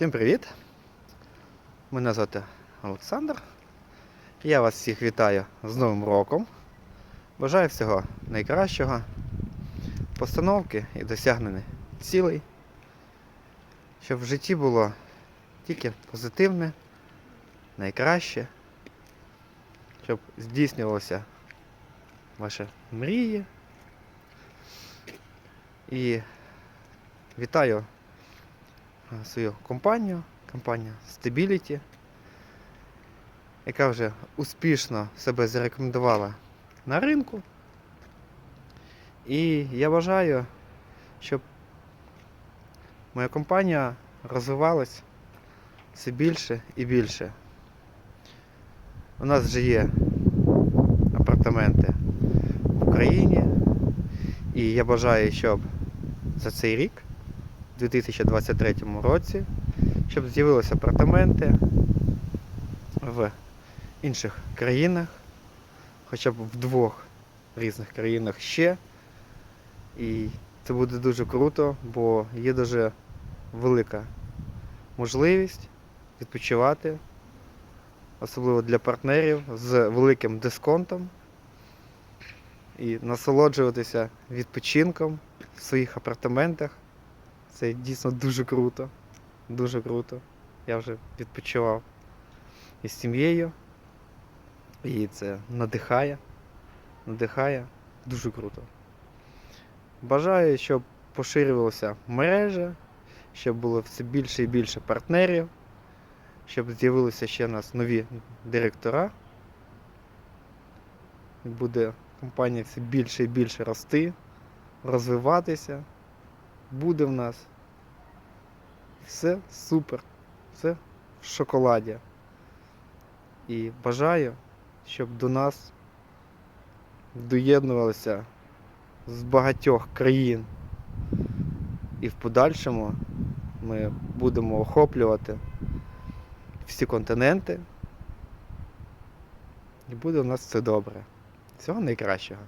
Всім привіт! Мене звати Олександр. Я вас всіх вітаю з Новим роком. Бажаю всього найкращого, постановки і досягнення цілей, щоб в житті було тільки позитивне, найкраще, щоб здійснювалося ваші мрії. І вітаю свою компанію, компанія Stability, яка вже успішно себе зарекомендувала на ринку. І я бажаю, щоб моя компанія розвивалась все більше і більше. У нас вже є апартаменти в Україні, і я бажаю, щоб за цей рік, 2023 році, щоб з'явилися апартаменти в інших країнах, хоча б в двох різних країнах ще. І це буде дуже круто, бо є дуже велика можливість відпочивати, особливо для партнерів з великим дисконтом і насолоджуватися відпочинком в своїх апартаментах. Це дійсно дуже круто. Дуже круто. Я вже відпочивав із сім'єю. І це надихає. Надихає дуже круто. Бажаю, щоб поширювалася мережа, щоб було все більше і більше партнерів, щоб з'явилися ще у нас нові директора. Буде компанія все більше і більше рости, розвиватися. Буде в нас все супер, все в шоколаді. І бажаю, щоб до нас доєднувалися з багатьох країн. І в подальшому ми будемо охоплювати всі континенти. І буде у нас все добре. Всього найкращого.